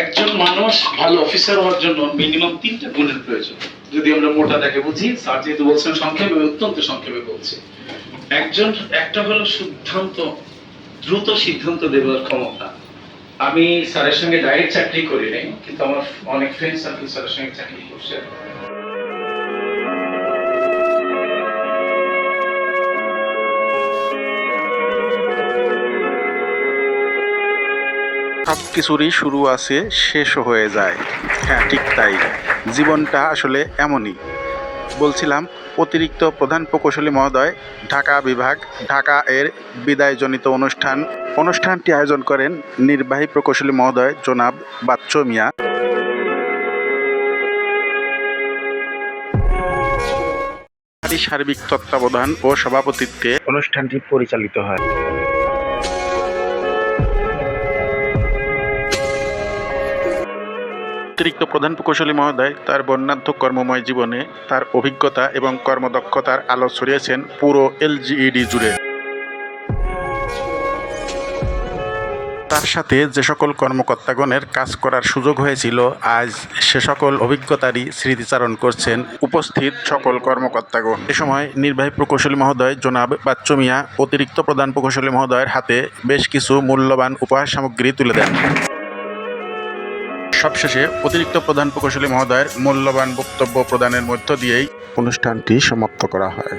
একজন মানুষ ভালো অফিসার হওয়ার জন্য মিনিমাম তিনটা গুণের প্রয়োজন। যদি আমরা মোটা দেখে বুঝি, স্যার যেহেতু বলছেন সংক্ষেপে অত্যন্ত সংক্ষেপে বলছি। একজন, একটা হলো সিদ্ধান্ত, দ্রুত সিদ্ধান্ত দেওয়ার ক্ষমতা। আমি স্যারের সঙ্গে ডাইরেক্ট চাকরি করি নাই, কিন্তু আমার অনেক ফ্রেন্ড সার্কেল স্যারের সঙ্গে চাকরি করছে সব কিছুরই শুরু আছে শেষও হয়ে যায়। হ্যাঁ ঠিক তাই। জীবনটা আসলে এমনই। বলছিলাম, অতিরিক্ত প্রধান প্রকৌশলী মহোদয়, ঢাকা বিভাগ, ঢাকা এর বিদায়জনিত অনুষ্ঠান, অনুষ্ঠানটি আয়োজন করেন নির্বাহী প্রকৌশলী মহোদয় জনাব বাচ্চু মিয়া। সার্বিক তত্ত্বাবধান ও সভাপতিত্বে অনুষ্ঠানটি পরিচালিত হয়। অতিরিক্ত প্রধান প্রকৌশলী মহোদয়, তার বর্ণাঢ্য কর্মময় জীবনে তার অভিজ্ঞতা এবং কর্মদক্ষতার আলো ছড়িয়েছেন পুরো এলজিইডি জুড়ে। তার সাথে যে সকল কর্মকর্তাগণের কাজ করার সুযোগ হয়েছিল, আজ সে সকল অভিজ্ঞতারই স্মৃতিচারণ করছেন উপস্থিত সকল কর্মকর্তাগণ। এ সময় নির্বাহী প্রকৌশলী মহোদয় জনাব বাচ্চু মিয়া অতিরিক্ত প্রধান প্রকৌশলী মহোদয়ের হাতে বেশ কিছু মূল্যবান উপহার সামগ্রী তুলে দেন। সবশেষে অতিরিক্ত প্রধান প্রকৌশলী মহোদয়ের মূল্যবান বক্তব্য প্রদানের মধ্য দিয়েই অনুষ্ঠানটি সমাপ্ত করা হয়